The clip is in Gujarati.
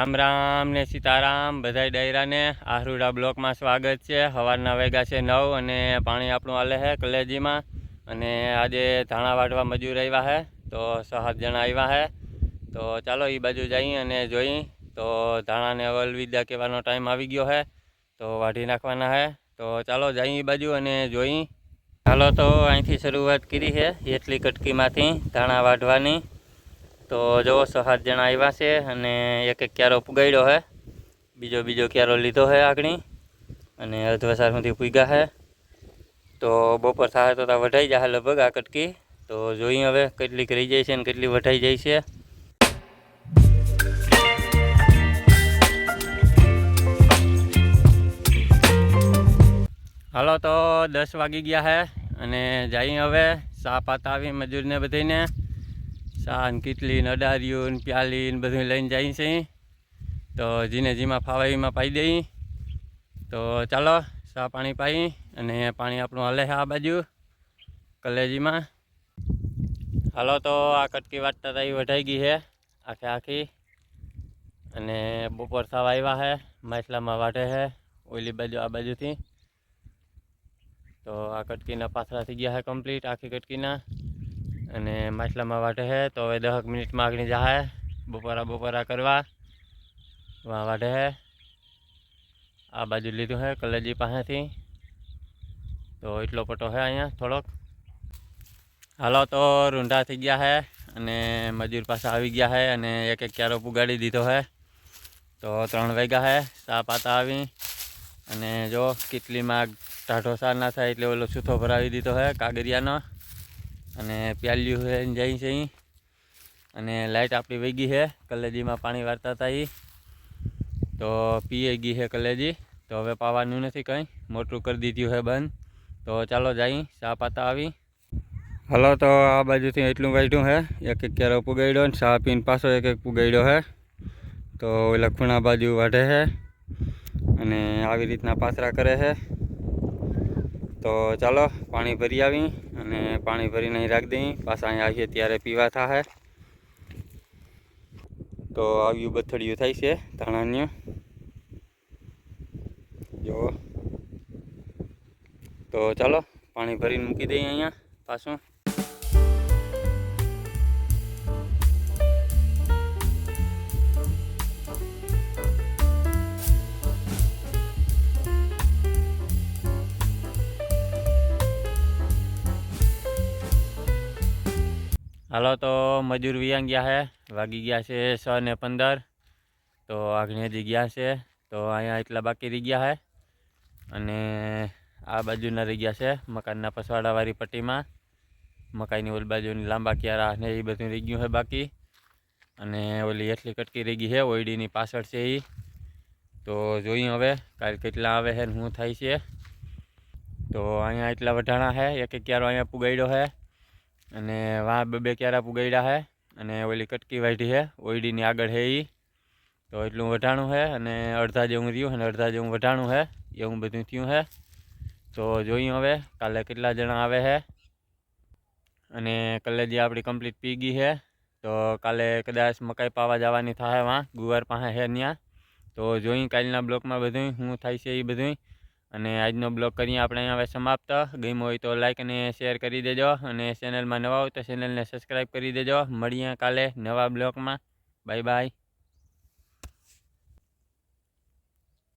રામ રામ ને સીતારામ, બધાય ડાયરાને. આહરુડા બ્લોકમાં સ્વાગત છે. સવારના વેગા છે નવ અને પાણી આપણું હાલે છે કલેજીમાં. અને આજે ધાણા વાટવા મજૂર આવ્યા છે તો સાત જણા આવ્યા છે તો ચાલો એ બાજુ જઈ અને જોઈ. તો ધાણાને અલવિદા કહેવાનો ટાઈમ આવી ગયો છે તો વાઢી નાખવાના છે તો ચાલો જઈ એ બાજુ અને જોઈ. ચાલો તો અહીંથી શરૂઆત કરી છે એટલી કટકીમાંથી ધાણા વાઢવાની. તો જુઓ, સાત જણા આવ્યા છે અને એક એક ક્યારો પુગાડ્યો છે બીજો બીજો ક્યારો લીધો છે આગળ અને અધવસાર સુધી પૂગ્યા છે તો બપોર થાય તો વઢાઈ જાય લગભગ આ કટકી. તો જોઈએ હવે કેટલીક રહી જાય છે અને કેટલી વઢાઈ જાય છે. હાલો તો દસ વાગી ગયા છે અને જઈએ હવે સાપ પાતા આવી મજૂરને બધીને સાન કીટલી ને અડારિયું ને પ્યાલી ને બધું લઈને જાય છે. તો જીને જીમાં ફાવાઈમાં પાઈ દઈ. તો ચાલો, સા પાણી પાઈ અને પાણી આપણું હાલે છે આ બાજુ, કલેજીમાં. હાલો તો આ કટકી વાટતા તાઈ વઢાઈ ગઈ છે, આખે આખી. અને બપોર સાવ આવ્યા છે, માછલામાં વાટે છે, ઓલી બાજુ, આ બાજુથી. તો આ કટકીના પાથરા થઈ ગયા છે કમ્પ્લીટ આખી કટકીના. અને માછલામાં વાટે છે તો હવે દહક મિનિટમાં આગળ જાહે. બપોરા બપોરા કરવા. વાં વાટે છે આ બાજુ લીધું છે કલેજી પાસેથી. તો એટલો પટો છે અહીંયા થોડોક. હાલો, તો રૂંઢા થઈ ગયા છે અને મજૂર પાસે આવી ગયા છે અને એક એક ક્યારો પુગાડી દીધો છે તો ત્રણ વાગ્યા છે સા પાતા આવી. અને જો કેટલીમાં ટાઢો સાર ના થાય એટલે ઓલો સૂથો ભરાવી દીધો છે કાગરિયાનો. અને પ્યાલ્યું છે જાય છે અહીં. અને લાઇટ આપણી વહી ગઈ છે. કલેજીમાં પાણી વાળતા હતા એ તો પીએ ગઈ છે કલેજી. તો હવે પાવાનું નથી કંઈ. મોટું કરી દીધું છે બંધ. તો ચાલો જઈ. ચા પાતા આવી. હલો, તો આ બાજુથી એટલું વાંચ્યું છે. એક એક ક્યારો પુગાડ્યો ને ચા પીને પાછો એક એક પુગાડ્યો છે. તો લખુણા બાજુ વાઢે છે. અને આવી રીતના પાથરા કરે છે. તો ચાલો, પાણી ભરી આવી. અને પાણી ભરીને અહીં રાખી દઈએ પાછા અહીં આવીએ ત્યારે પીવા થાય તો આવ્યું બથડિયું થાય છે ધાણાન્ય જો તો ચાલો, પાણી ભરીને મૂકી દઈએ અહીંયા પાછું. હાલો તો મજૂર વિયાંગ ગયા છે વાગી ગયા છે છ ને પંદર. તો આગળ હજી ગયા છે. તો અહીંયા એટલા બાકી રહી ગયા છે અને આ બાજુના રહી ગયા છે મકાનના પસવાડાવાળી પટ્ટીમાં. મકાઈની ઓલ બાજુની લાંબા ક્યારા ને એ બધું રહી ગયું છે બાકી. અને ઓલી એટલી કટકી રહી ગઈ છે ઓયડીની પાછળ છે એ તો જોઈએ હવે કાલ કેટલા આવે છે ને શું થાય છે. તો અહીંયા એટલા વઢાણા છે એક એક ક્યારો અહીંયા પુગાડ્યો છે અને વાં બબે ક્યારા પુગાડ્યા છે અને ઓલી કટકી વાઢી છે ઓઈડીની આગળ છે એ તો એટલું વઢાણું છે અને અડધા જેવું રહ્યું, અને અડધા જેવું વઢાણું છે એવું બધું થયું છે તો જોઈએ હવે, કાલે કેટલા જણા આવે છે અને કાલે જે આપણી કમ્પ્લીટ પી ગઈ છે તો કાલે કદાચ મકાઈ પાવા જવાની થાય વાં ગુવાર પાસે છે ત્યાં તો જોઈ કાલના બ્લોકમાં બધું શું થાય છે એ બધું અને આજનો બ્લોગ કરીએ આપણે અહીંયા હવે સમાપ્ત. ગમ્યો હોય તો લાઈક અને શેર કરી દેજો અને ચેનલમાં નવા હોય તો ચેનલને સબસ્ક્રાઈબ કરી દેજો. મળીએ કાલે નવા બ્લોગમાં. Bye bye